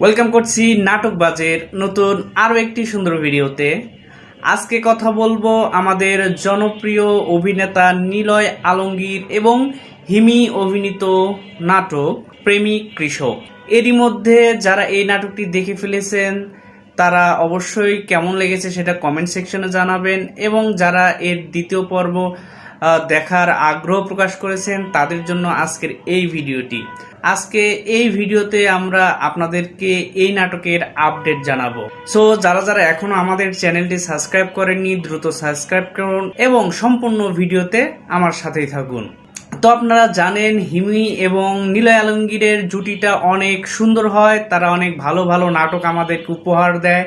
Welcome করছি নাটক বাজের নতুন আরও একটি সুন্দর ভিডিওতে। আজকে কথা বলব আমাদের জনপ্রিয় অভিনেতা নিলয় আলমগীর এবং হিমি অভিনীত নাটক প্রেমিক কৃষক। এরই মধ্যে যারা এই নাটকটি দেখে ফেলেছেন, তারা অবশ্যই কেমন লেগেছে সেটা কমেন্ট সেকশনে জানাবেন এবং যারা এর দ্বিতীয় পর্ব দেখার আগ্রহ প্রকাশ করেছেন তাদের জন্য আজকের এই ভিডিওটি। আজকে এই ভিডিওতে আমরা আপনাদেরকে এই নাটকের আপডেট জানাব। সো যারা যারা এখনও আমাদের চ্যানেলটি সাবস্ক্রাইব করেননি, দ্রুত সাবস্ক্রাইব করুন এবং সম্পূর্ণ ভিডিওতে আমার সাথেই থাকুন। তো আপনারা জানেন, হিমি এবং নীলয় আলমগীরের জুটিটা অনেক সুন্দর হয়, তারা অনেক ভালো ভালো নাটক আমাদেরকে উপহার দেয়।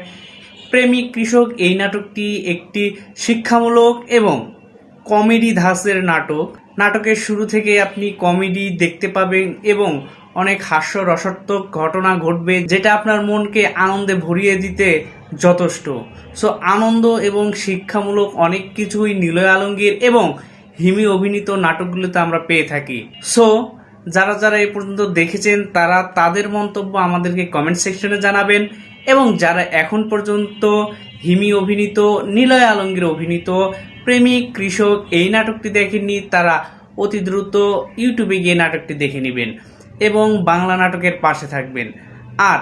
প্রেমিক কৃষক এই নাটকটি একটি শিক্ষামূলক এবং কমেডি ধাঁচের নাটক। নাটকের শুরু থেকে আপনি কমেডি দেখতে পাবেন এবং অনেক হাস্য রসাত্মক ঘটনা ঘটবে যেটা আপনার মনকে আনন্দে ভরিয়ে দিতে যথেষ্ট। সো আনন্দ এবং শিক্ষামূলক অনেক কিছুই নিলয় আলমগীর এবং হিমি অভিনীত নাটকগুলোতে আমরা পেয়ে থাকি। সো যারা যারা এ পর্যন্ত দেখেছেন, তারা তাদের মন্তব্য আমাদেরকে কমেন্ট সেকশনে জানাবেন। এবং যারা এখন পর্যন্ত হিমি অভিনীত, নিলয় আলমগীর অভিনীত, প্রেমিক, কৃষক এই নাটকটি দেখেননি, তারা অতি দ্রুত ইউটিউবে গিয়ে নাটকটি দেখে নেবেন এবং বাংলা নাটকের পাশে থাকবেন। আর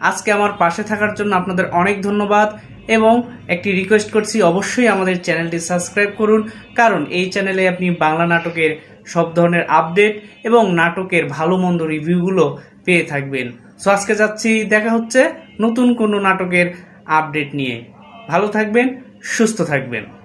আজকে আমার পাশে থাকার জন্য আপনাদের অনেক ধন্যবাদ এবং একটি রিকোয়েস্ট করছি, অবশ্যই আমাদের চ্যানেলটি সাবস্ক্রাইব করুন, কারণ এই চ্যানেলে আপনি বাংলা নাটকের সব ধরনের আপডেট এবং নাটকের ভালো মন্দ রিভিউগুলো পেয়ে থাকবেন। সো আজকে যাচ্ছি, দেখা হচ্ছে নতুন কোনো নাটকের আপডেট নিয়ে। ভালো থাকবেন, সুস্থ থাকবেন।